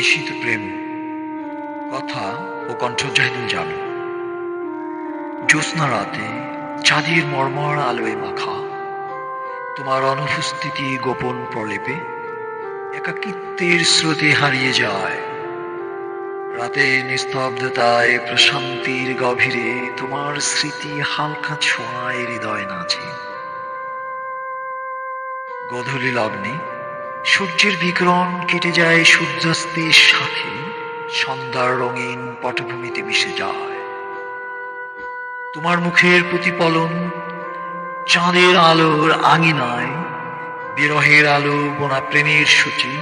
নিশীত প্রেম, কথা ও কণ্ঠ জাহিদুল জামি জ্যোৎস্না রাতে চাঁদের মর্মর আলোয় মাখা, তোমার অনুপস্থিতি গোপন প্রলেপে একাকিত্বের স্রোতে হারিয়ে যায়। রাতে নিস্তব্ধতায় প্রশান্তির গভীরে তোমার স্মৃতি হালকা ছোঁয়ায় হৃদয় নাচে। গধূলি লগ্নে সূর্যের বিকিরণ কেটে যায় সূর্যাস্তের সাথে। সন্ধ্যার রঙিন পটভূমিতে মিশে যায়। তোমার মুখের প্রতিফলন চাঁদের আলোর আঙিনায়, বিরহের আলো বোনা প্রেমের সূচি,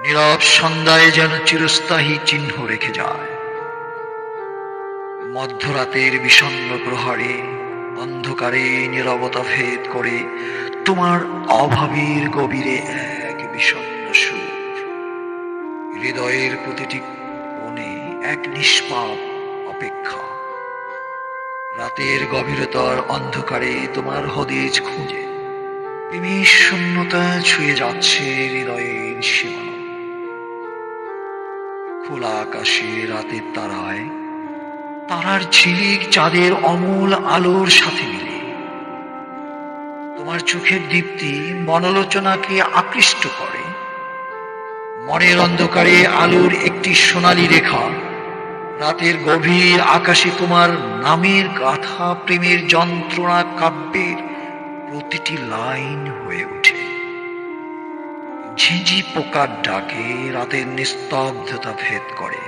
নীরব সন্ধ্যায় যেন চিরস্থায়ী চিহ্ন রেখে যায়। মধ্যরাতের বিষণ্ণ প্রহরে অন্ধকারে নীরবতা ভেদ করে তোমার অভাবের গভীরে এক বিষণ্ণ সুর। হৃদয়ের প্রতিটি কোণে এক নিষ্পাপ অপেক্ষা। রাতের গভীরতার অন্ধকারে তোমার হদেজ খুঁজে। প্রেমের শূন্যতা ছুঁয়ে যাচ্ছে হৃদয়ের সীমানা। খোলা আকাশে রাতের তারায়, তারার ঝিলিক চাঁদের অমূল আলোর সাথে মিলে। তোমার চোখের দীপ্তি মনোলোচনাকে আকৃষ্ট করে। মনের অন্ধকারে আলোর একটি সোনালী রেখা। রাতের গভীর আকাশে তোমার নামের গাথা প্রেমের যন্ত্রণা কাব্যের প্রতিটি লাইন হয়ে ওঠে। ঝিঝি পোকার ডাকে রাতের নিস্তব্ধতা ভেদ করে।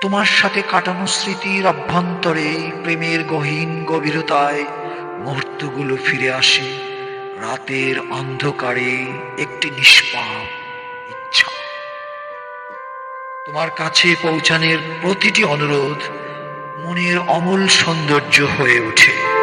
তোমার সাথে কাটানো স্মৃতির অভ্যন্তরে প্রেমের গহীন গভীরতায় মুহূর্তগুলো ফিরে আসে রাতের অন্ধকারে একটি নিষ্পাপ ইচ্ছা। তোমার কাছে পৌঁছানোর প্রতিটি অনুরোধ মনের অমল সৌন্দর্য হয়ে ওঠে।